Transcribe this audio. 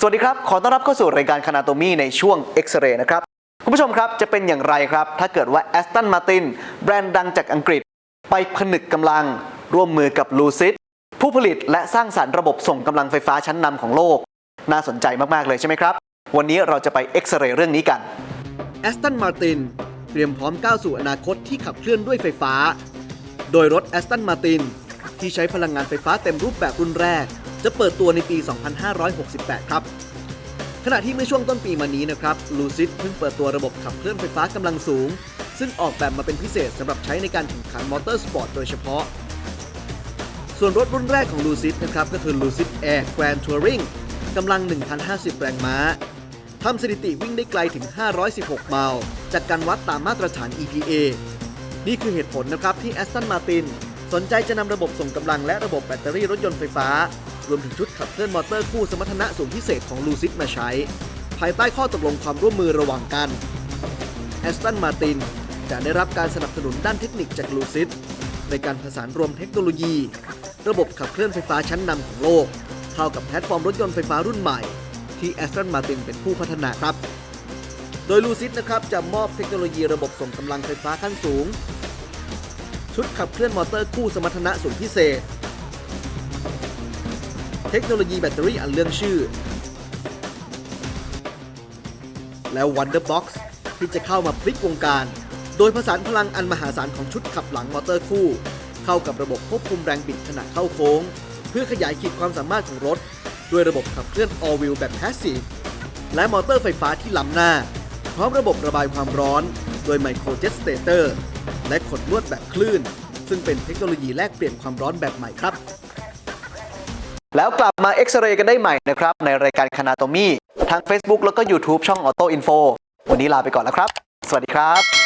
สวัสดีครับ ขอต้อนรับเข้าสู่รายการคณาโตมีในช่วงเอ็กซเรย์นะครับ คุณผู้ชมครับจะเป็นอย่างไรครับ ถ้าเกิดว่า Aston Martin แบรนด์ดังจากอังกฤษ ไปผนึกกำลัง ร่วมมือกับ Lucid ผู้ผลิตและสร้างสารรค์ระบบส่งกำลังไฟฟ้าชั้นนำของโลก น่าสนใจมาก ๆ เลยใช่ไหมครับ วันนี้เราจะไปเอ็กซเรย์เรื่องนี้กัน Aston Martin เตรียมพร้อมก้าวสู่อนาคตที่ขับเคลื่อนด้วยไฟฟ้า โดยรถ Aston Martin ที่ใช้พลังงานไฟฟ้าเต็มรูปแบบรุ่นแรก จะเปิดตัวในปี 2568 ครับ ขณะที่เมื่อช่วงต้นปีมานี้นะครับ Lucid เพิ่งเปิดตัวระบบขับเคลื่อนไฟฟ้ากำลังสูง ซึ่งออกแบบมาเป็นพิเศษสำหรับใช้ในการแข่งขันมอเตอร์สปอร์ตโดยเฉพาะ ส่วนรถรุ่นแรกของ Lucid นะครับก็คือ Lucid Air Grand Touring กำลัง 1,050 แรงม้าทำสถิติวิ่งได้ไกลถึง 516 ไมล์จากการวัดตามมาตรฐาน EPA นี่คือเหตุผลนะครับที่ Aston Martin สนใจจะนำระบบส่งกำลังและระบบแบตเตอรี่รถยนต์ไฟฟ้า รวมถึงชุดขับเคลื่อนมอเตอร์คู่สมรรถนะสูงพิเศษของ Lucid มาใช้ ภายใต้ข้อตกลงความร่วมมือระหว่างกัน Aston Martin จะได้รับการสนับสนุนด้านเทคนิคจาก Lucid ในการผสานรวมเทคโนโลยี ระบบขับเคลื่อนไฟฟ้าชั้นนำของโลก เข้ากับแพลตฟอร์มรถยนต์ไฟฟ้ารุ่นใหม่ ที่ Aston Martin เป็นผู้พัฒนาครับ โดย Lucid นะครับจะมอบเทคโนโลยีระบบส่งกำลังไฟฟ้าขั้นสูง ชุดขับเคลื่อนมอเตอร์คู่สมรรถนะสูงพิเศษ เทคโนโลยีแบตเตอรี่อันเรื่องชื่อ และ Wonderbox ที่จะเข้ามาพลิกวงการ โดยผสานพลังอันมหาศาลของชุดขับหลังมอเตอร์คู่ เข้ากับระบบควบคุมแรงบิดขณะเข้าโค้ง เพื่อขยายขีดความสามารถของรถ ด้วยระบบขับเคลื่อน All Wheel แบบ Passive และมอเตอร์ไฟฟ้าที่ล้ำหน้า พร้อมระบบระบายความร้อน โดย Micro Jet Stator และขดลวดแบบคลื่น ซึ่งเป็นเทคโนโลยีแลกเปลี่ยนความร้อนแบบใหม่ครับ แล้วกลับมาเอ็กซเรย์กันได้ใหม่นะครับ ในรายการคณาโตมีทาง Facebook แล้วก็ YouTube ช่อง Auto Info วันนี้ลาไปก่อนแล้วครับ สวัสดีครับ